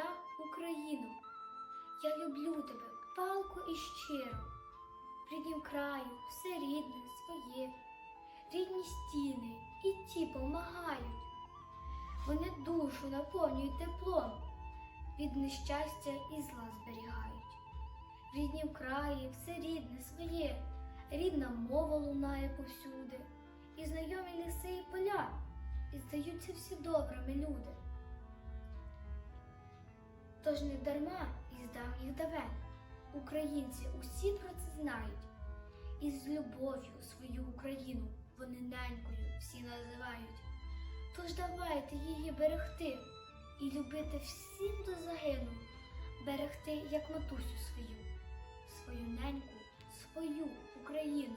моя Україно, я люблю тебе палко і щиро. В ріднім краю все рідне, своє, рідні стіни і ті помагають. Вони душу наповнюють теплом, від нещастя і зла зберігають. В ріднім краї все рідне, своє, рідна мова лунає повсюди, і знайомі ліси і поля, і здаються всі добрими люди. Тож не дарма із давніх давен українці усі про це знають, і з любов'ю свою Україну вони ненькою всі називають. Тож давайте її берегти і любити всім до загину, берегти як матусю свою, свою неньку, свою Україну.